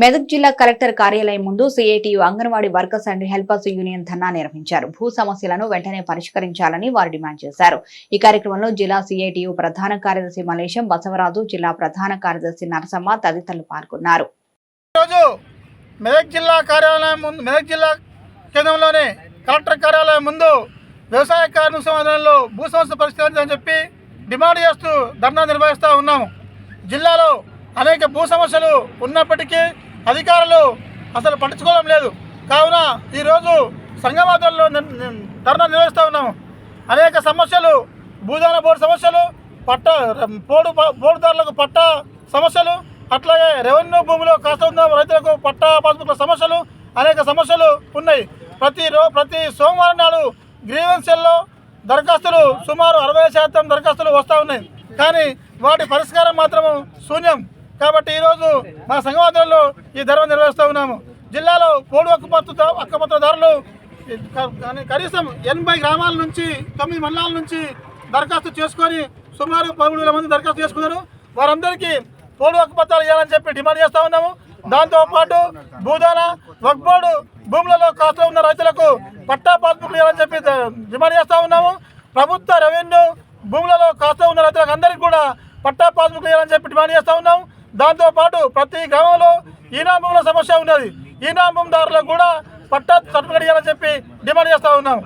మెదక్ జిల్లా కలెక్టర్ కార్యాలయం ముందు CITU Anganwadi workers and helpers union dharna నిర్వహించారు. భూ సమస్యలను వెంటనే పరిష్కరించాలని వారు డిమాండ్ చేశారు. ఈ కార్యక్రమంలో జిల్లా సిఐటియు ప్రధాన కార్యదర్శి మలేశం బసవరాజు జిల్లా ప్రధాన కార్యదర్శి నరసమ్మ తదితరులు పాల్గొన్నారు. మెదక్ జిల్లా కార్యాలయం ముందు మెదక్ జిల్లా కేంద్రంలోని కలెక్టర్ కార్యాలయం ముందు వ్యవసాయ కార్మిక సమాధానంలో భూ సమస్య పరిష్కరించాలని చెప్పి డిమాండ్ చేస్తూ ధర్నా నిర్వహిస్తూ ఉన్నాము. జిల్లాలో అనేక భూ సమస్యలు ఉన్నప్పటికీ అధికారులు అసలు పట్టించుకోవడం లేదు. కావున ఈరోజు సంగమాధంలో ధర్నా నిర్వహిస్తూ ఉన్నాము. అనేక సమస్యలు భూదాన బోర్డు సమస్యలు పట్ట పోడు పోడుదారులకు పట్ట సమస్యలు అట్లాగే రెవెన్యూ భూమిలో కాస్త ఉన్న రైతులకు పట్టా పాస్బుక్ల సమస్యలు అనేక సమస్యలు ఉన్నాయి. ప్రతి రో ప్రతి సోమవారం నాడు గ్రీవెన్సెల్లో దరఖాస్తులు సుమారు అరవై శాతం దరఖాస్తులు వస్తూ ఉన్నాయి. కానీ వాటి పరిష్కారం మాత్రం శూన్యం. కాబట్టి ఈరోజు మా సంఘవాదంలో ఈ ధర్మ నిర్వహిస్తూ ఉన్నాము. జిల్లాలో పోడు హక్కుపత్ర హక్కుపత్రదారులు ధరలు కనీసం ఎనభై గ్రామాల నుంచి తొమ్మిది మండలాల నుంచి దరఖాస్తు చేసుకొని సుమారు పదమూడు వేల మంది దరఖాస్తు చేసుకున్నారు. వారందరికీ పోడు హక్కుపత్రాలు ఇవ్వాలని చెప్పి డిమాండ్ చేస్తూ ఉన్నాము. దాంతో పాటు భూదాన వక్బోర్డు భూములలో కాస్త ఉన్న రైతులకు పట్టా పాస్బుక్లు ఇవ్వాలని చెప్పి డిమాండ్ చేస్తూ ఉన్నాము. ప్రభుత్వ రెవెన్యూ భూములలో కాస్త ఉన్న రైతులకు అందరికీ కూడా పట్టా పాస్బుక్లు ఇవ్వాలని చెప్పి డిమాండ్ చేస్తూ ఉన్నాము. దాంతోపాటు ప్రతి గ్రామంలో ఈనా సమస్య ఉన్నది. ఈనా దారులకు కూడా పట్టా సర్టిఫికేట్ ఇవ్వాలని చెప్పి డిమాండ్ చేస్తూ ఉన్నాం.